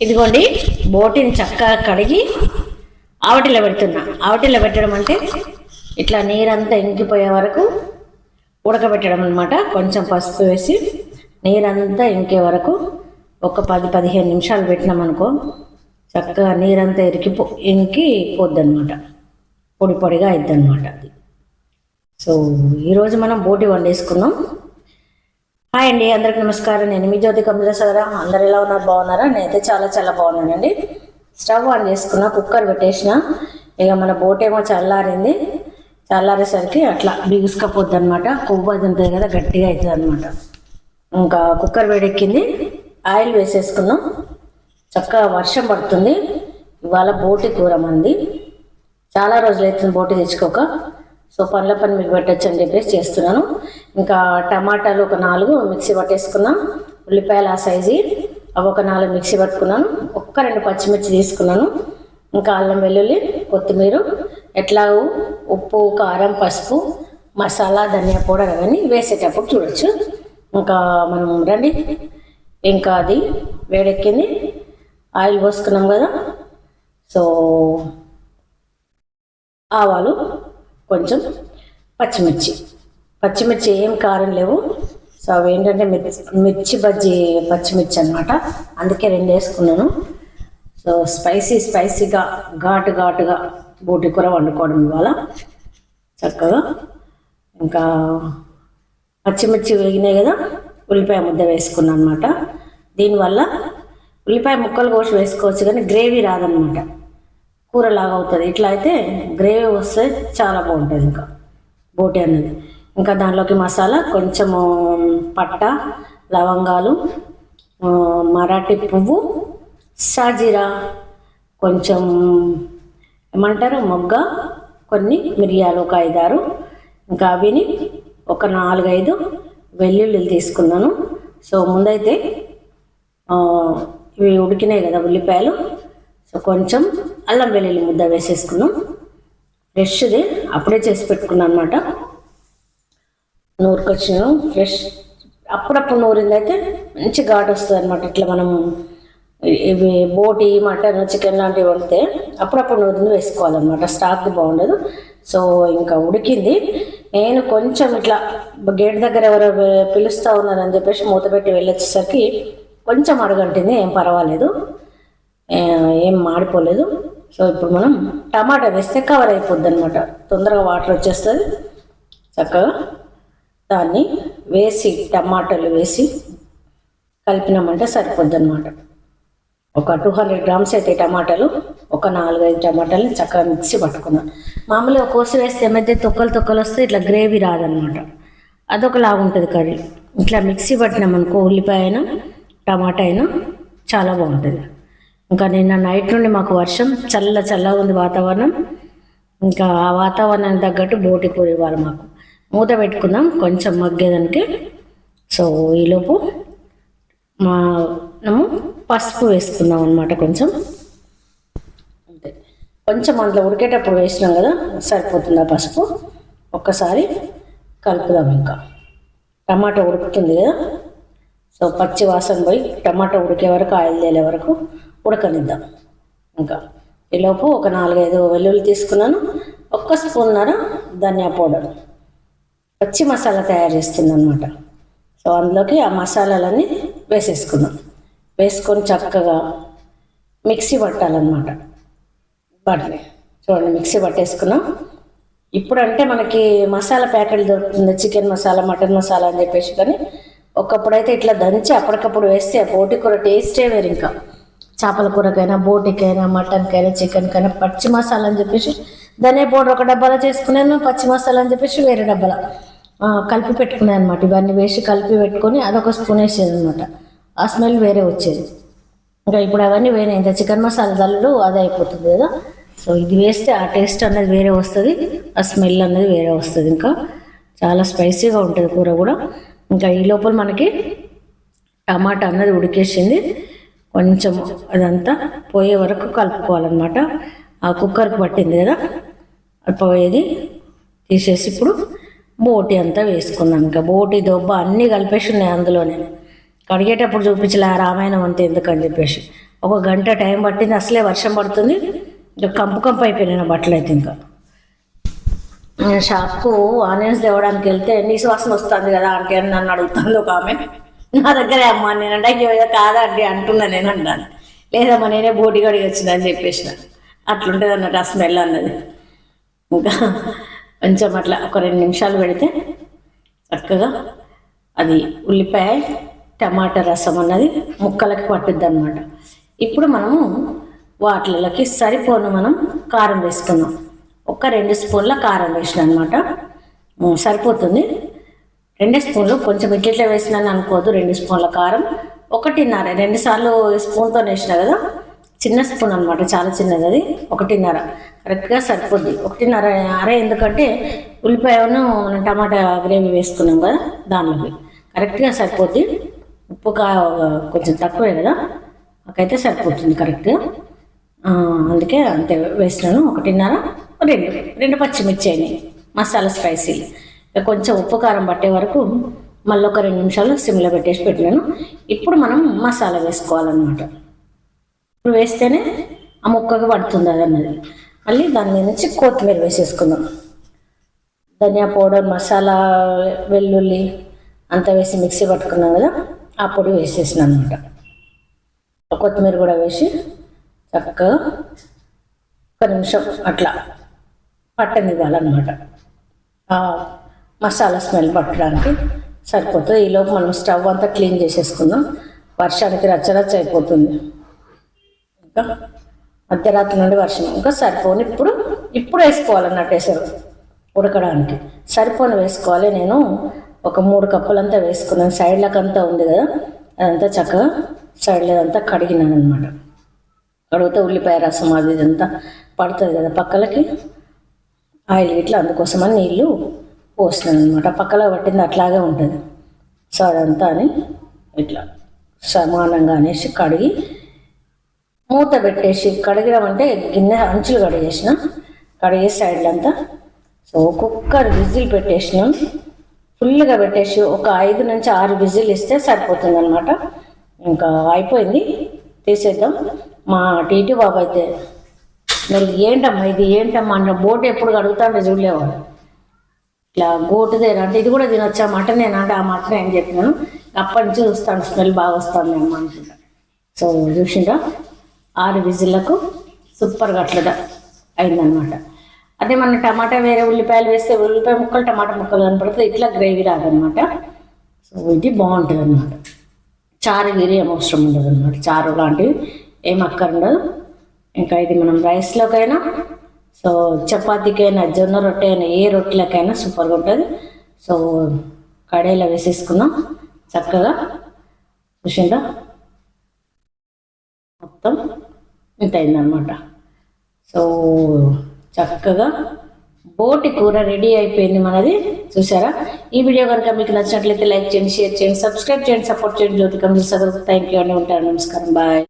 ఇదిగోండి బోటిని చక్కగా కడిగి ఆవటిలో పెడుతున్నా. ఆవటిలో పెట్టడం అంటే ఇట్లా నీరంతా ఇంకిపోయే వరకు ఉడకబెట్టడం అనమాట కొంచెం పసుపు వేసి నీరంతా ఇంకే వరకు ఒక పది పదిహేను నిమిషాలు పెట్టినామనుకో చక్కగా నీరంతా ఇరికిపో ఇంకి పోద్దనమాట పొడి పొడిగా అయిద్దనమాట అది. సో ఈరోజు మనం బోటి వండేసుకున్నాం హాయ్ అండి అందరికి నమస్కారం. నేను మీ జ్యోతి కమలేశ్వర అందరు ఎలా ఉన్నారు? బాగున్నారా? నేనైతే చాలా చాలా బాగున్నానండి. స్టవ్ ఆన్ చేసుకున్న కుక్కర్ పెట్టేసిన. ఇక మన బోట్ ఏమో చల్లారింది. చల్లారేసరికి అట్లా బిగుసుకపోద్ది అనమాట కొవ్వు అది ఉంటుంది కదా గట్టిగా అవుతుంది అనమాట ఇంకా కుక్కర్ వేడెక్కింది. ఆయిల్ వేసేసుకున్నాం. చక్కగా వర్షం పడుతుంది. ఇవాళ బోటి కూర మంది. చాలా రోజులు అవుతుంది బోటి తెచ్చుకోక. సో పండ్ల పని మీకు పెట్టచ్చు అని చెప్పేసి చేస్తున్నాను. ఇంకా టమాటాలు ఒక నాలుగు మిక్సీ పట్టేసుకున్నాం. ఉల్లిపాయలు ఆ సైజు. అవి ఒక నాలుగు మిక్సీ పట్టుకున్నాను. ఒక్క రెండు పచ్చిమిర్చి తీసుకున్నాను. ఇంకా అల్లం వెల్లుల్లి కొత్తిమీర ఎట్లా ఉప్పు కారం పసుపు మసాలా ధనియా పౌడర్ అవన్నీ వేసేటప్పుడు చూడొచ్చు. ఇంకా మనం రండి. ఇంకా అది వేడెక్కింది. ఆయిల్ పోసుకున్నాం కదా. సో ఆవాలు. కొంచెం పచ్చిమిర్చి. పచ్చిమిర్చి ఏం కారం లేవు. సో అవి ఏంటంటే మిర్చి మిర్చి బజ్జీ పచ్చిమిర్చి అనమాట అందుకే రెండు వేసుకున్నాను. సో స్పైసీ స్పైసీగా ఘాటు ఘాటుగా బూటి కూర వండుకోవడం వల్ల చక్కగా. ఇంకా పచ్చిమిర్చి వేగినాయి కదా ఉల్లిపాయ ముద్ద వేసుకున్నాను అనమాట దీనివల్ల ఉల్లిపాయ ముక్కలు కోసి వేసుకోవచ్చు కానీ గ్రేవీ రాదనమాట కూరలాగా అవుతుంది. ఇట్లా అయితే గ్రేవీ వస్తే చాలా బాగుంటుంది ఇంకా బోటి అనేది. ఇంకా దాంట్లోకి మసాలా కొంచెము పట్ట లవంగాలు మరాఠీ పువ్వు షాజీరా కొంచెం ఏమంటారు మొగ్గ కొన్ని మిరియాలు ఒక ఐదారు. ఇంకా అవిని ఒక నాలుగైదు వెల్లుల్లిలు తీసుకున్నాను. సో ముందైతే ఇవి ఉడికినాయి కదా ఉల్లిపాయలు. సో కొంచెం అల్లం వెల్లుల్లి ముద్ద వేసేసుకున్నాం. ఫ్రెష్ది అప్పుడే చేసి పెట్టుకున్నాను అనమాట నూరుకొచ్చిన. ఫ్రెష్ అప్పుడప్పుడు నూరింది అయితే మంచి ఘాటు వస్తుంది అనమాట ఇట్లా మనం ఇవి బోటి మటన్ చికెన్ లాంటివి వండితే అప్పుడప్పుడు నూరింది వేసుకోవాలన్నమాట. స్టాక్ బాగుండదు. సో ఇంకా ఉడికింది. నేను కొంచెం ఇట్లా గేట్ దగ్గర ఎవరో పిలుస్తూ పిలుస్తా ఉన్నారని చెప్పేసి మూత పెట్టి వెళ్ళొచ్చేసరికి కొంచెం అడగంటింది. ఏం పర్వాలేదు. ఏం మాడిపోలేదు. సో ఇప్పుడు మనం టమాటా వేస్తే కవర్ అయిపోద్ది అనమాట తొందరగా వాటర్ వచ్చేస్తుంది. చక్కగా దాన్ని వేసి టమాటాలు వేసి కలిపినామంటే సరిపోద్ది అనమాట ఒక టూ హండ్రెడ్ గ్రామ్స్ అయితే టమాటాలు ఒక నాలుగైదు టమాటాలని చక్కగా మిక్సీ పట్టుకున్నాం. మామూలుగా కోసి వేస్తే ఏమైతే తొక్కలు తొక్కలు వస్తే ఇట్లా గ్రేవీ రాదనమాట అదొకలాగా ఉంటుంది కర్రీ. ఇట్లా మిక్సీ పట్టినామనుకో ఉల్లిపాయ అయినా టమాటా అయినా చాలా బాగుంటుంది. ఇంకా నిన్న నైట్ నుండి మాకు వర్షం చల్ల చల్లగా ఉంది వాతావరణం. ఇంకా ఆ వాతావరణానికి తగ్గట్టు బోటి కూర ఇవ్వాలి మాకు. మూత పెట్టుకుందాం కొంచెం మగ్గేదానికి. సో ఈలోపు మా మనము పసుపు వేసుకుందాం అనమాట కొంచెం. అంతే. కొంచెం అందులో ఉడికేటప్పుడు వేసినాం కదా సరిపోతుంది ఆ పసుపు? ఒక్కసారి కలుపుదాం ఇంకా. టమాటా ఉడుకుతుంది కదా. సో పచ్చి వాసన పోయి టమాటా ఉడికే వరకు ఆయిల్ తేలే వరకు ఉడకనిద్దాం. ఇంకా ఈలోపు ఒక నాలుగైదు వెల్లుల్లి తీసుకున్నాను. ఒక్క స్పూన్నర ధనియా పౌడర్. పచ్చి మసాలా తయారు చేస్తుంది అనమాట సో అందులోకి ఆ మసాలాలన్నీ వేసేసుకుందాం వేసుకొని చక్కగా మిక్సీ పట్టాలన్నమాట. వాటిని చూడండి మిక్సీ పట్టేసుకున్నాం. ఇప్పుడు అంటే మనకి మసాలా ప్యాకెట్ దొరుకుతుంది. చికెన్ మసాలా మటన్ మసాలా అని చెప్పేసి కానీ ఒకప్పుడైతే ఇట్లా దంచి అప్పటికప్పుడు వేస్తే పోటీ కూర టేస్టే వేరు ఇంకా. చేపల కూరకైనా బోటికైనా మటన్కైనా చికెన్కైనా పచ్చి మసాలా అని చెప్పేసి ధనియా పౌడర్ ఒక డబ్బాలో చేసుకున్నాను పచ్చి మసాలా అని చెప్పేసి వేరే డబ్బాలో. కలిపి పెట్టుకున్నాను అనమాట ఇవన్నీ వేసి కలిపి పెట్టుకొని అదొక స్పూన్ వేసేది అనమాట ఆ స్మెల్ వేరే వచ్చేది. ఇంకా ఇప్పుడు అవన్నీ వేరే ఇంకా చికెన్ మసాలా దల్లుడు అదే అయిపోతుంది కదా. సో ఇది వేస్తే ఆ టేస్ట్ అనేది వేరే వస్తుంది ఆ స్మెల్ అనేది వేరే వస్తుంది ఇంకా. చాలా స్పైసీగా ఉంటుంది కూర కూడా. ఇంకా ఈ లోపల మనకి టమాటా అన్నది ఉడికేసింది. కొంచెం అదంతా పోయే వరకు కలుపుకోవాలన్నమాట. ఆ కుక్కర్కి పట్టింది కదా పోయేది. తీసేసి ఇప్పుడు బోటి అంతా వేసుకున్నాను ఇంకా బోటి దొబ్బ అన్నీ కలిపేసి ఉన్నాయి అందులోనే. కడిగేటప్పుడు చూపించలే రామాయణం అంతే ఎందుకని చెప్పేసి. ఒక గంట టైం పట్టింది అసలే వర్షం పడుతుంది. కంపు కంపు అయిపోయినాయి నా బట్టలు అయితే ఇంకా. షాప్కు ఆనియన్స్ తేవడానికి వెళ్తే నీ శ్వాసన వస్తుంది కదా అంటే అని నన్ను అడుగుతుంది ఒక ఆమె. నా దగ్గరే అమ్మ నేనంటే "అయ్యో, కాదండి అంటున్నా నేను అంటాను. లేదమ్మా నేనే బోటి గడిగి వచ్చిందని అని చెప్పేసిన. అట్లుంటుంది అన్నట్టు ఆ స్మెల్ అన్నది. ఇంకా కొంచెం అట్లా ఒక రెండు నిమిషాలు పెడితే చక్కగా అది ఉల్లిపాయ టమాటా రసం అన్నది ముక్కలకి పట్టుద్ది అనమాట ఇప్పుడు మనము వాటిలకి సరిపోను మనం కారం వేసుకున్నాం ఒక రెండు స్పూన్ల కారం వేసిన అనమాట సరిపోతుంది. రెండు స్పూన్లు కొంచెం ఇట్లా వేసినాను అనుకోదు రెండు స్పూన్ల కారం. ఒకటిన్నర రెండు సార్లు స్పూన్తో వేసిన కదా చిన్న స్పూన్ అనమాట చాలా చిన్నది అది ఒకటిన్నర. కరెక్ట్గా సరిపోద్ది. ఒకటిన్నర అరే ఎందుకంటే ఉల్లిపాయను మనం టమాటా గ్రేవీ వేసుకున్నాం కదా దానిలోకి. కరెక్ట్గా సరిపోద్ది. ఉప్పు కా కొంచెం తక్కువే కదా నాకైతే సరిపోతుంది కరెక్ట్గా. అందుకే అంతే వేసినాను. ఒకటిన్నర రెండు రెండు పచ్చిమిర్చి అయినాయి మసాలా స్పైసీలు. కొంచెం ఉప్పు కారం పట్టే వరకు మళ్ళీ ఒక రెండు నిమిషాలు సిమ్లో పెట్టేసి పెట్టినాను ఇప్పుడు మనం మసాలా వేసుకోవాలన్నమాట. ఇప్పుడు వేస్తేనే ఆ ముక్కకి పడుతుంది అది అన్నది. మళ్ళీ దాని మీద నుంచి కొత్తిమీర వేసేసుకుందాం. ధనియా పౌడర్ మసాలా వెల్లుల్లి అంతా వేసి మిక్సీ పట్టుకున్నాం కదా ఆ పొడి వేసేసిన అనమాట కొత్తిమీర కూడా వేసి చక్కగా ఒక నిమిషం అట్లా పట్టనివ్వాలన్నమాట. మసాలా స్మెల్ పట్టడానికి సరిపోతుంది. ఈలోపు మనం స్టవ్ అంతా క్లీన్ చేసేసుకుందాం. వర్షానికి రచ్చరచ్చ అయిపోతుంది. ఇంకా మధ్యరాత్రి నుండి వర్షం ఇంకా సరిపోని ఇప్పుడు ఇప్పుడు వేసుకోవాలన్నట్టు వేసారు ఉడకడానికి. సరిపోని వేసుకోవాలి. నేను ఒక మూడు కప్పులంతా వేసుకున్నాను. సైడ్లకంతా ఉంది కదా అదంతా చక్కగా సైడ్లదంతా కడిగినాను అనమాట కడిగితే ఉల్లిపాయ రసం అది ఇదంతా పడుతుంది కదా పక్కలకి. ఆయిల్ ఇట్లా అందుకోసమని నీళ్ళు పోసినాను అనమాట పక్కలో పట్టింది అట్లాగే ఉంటుంది. సో అదంతా అని ఇట్లా సమానంగా అనేసి కడిగి మూత పెట్టేసి కడగడం అంటే గిన్నె అంచులు కడిగేసిన. కడిగేసి సైడ్లు అంతా సో కుక్కర్ విజిల్ పెట్టేసిన. ఫుల్గా పెట్టేసి ఒక ఐదు నుంచి ఆరు విజిల్ ఇస్తే సరిపోతుంది అనమాట ఇంకా అయిపోయింది. తీసేద్దాం. మా టీటీ బాబు అయితే మరి ఏంటమ్మా ఇది? ఏంటమ్మా? అంటే బోట్ ఎప్పుడు కడుగుతాంటే చూడలేవాడు ఇట్లా గోటుదేనా అంటే ఇది కూడా తినొచ్చా? మటన్ అంటే ఆ మటన్ ఏం చెప్పినాను. అప్పటి నుంచి చూస్తాను స్మెల్ బాగా వస్తుంది మేము అనుకుంటాను సో చూసిండ్రా? ఆరు విజిల్లకు సూపర్గా అట్లా అయిందనమాట అదే మన టమాటా వేరే ఉల్లిపాయలు వేస్తే ఉల్లిపాయ ముక్కలు టమాటా ముక్కలు కనపడుతుంది ఇట్లా గ్రేవీ రాదనమాట సో ఇది బాగుంటుంది అనమాట చారు గిరి ఏం అవసరం ఉండదు అనమాట చారు లాంటివి ఏం అక్కర్ ఉండదు ఇంకా ఇది మనం రైస్లోకైనా సో చపాతీకైనా జొన్న రొట్టె అయినా ఏ రొట్టెలకైనా సూపర్గా ఉంటుంది. సో కడాయిలో వేసేసుకున్నాం చక్కగా చూసిందా మొత్తం ఇంత అయిందనమాట సో చక్కగా బోటి కూర రెడీ అయిపోయింది మనది. చూసారా? ఈ వీడియో కనుక మీకు నచ్చినట్లయితే లైక్ చేయండి షేర్ చేయండి సబ్స్క్రైబ్ చేయండి సపోర్ట్ చేయండి. జ్యోతికం చూసారు థ్యాంక్ యూ అని ఉంటాను. నమస్కారం. బాయ్.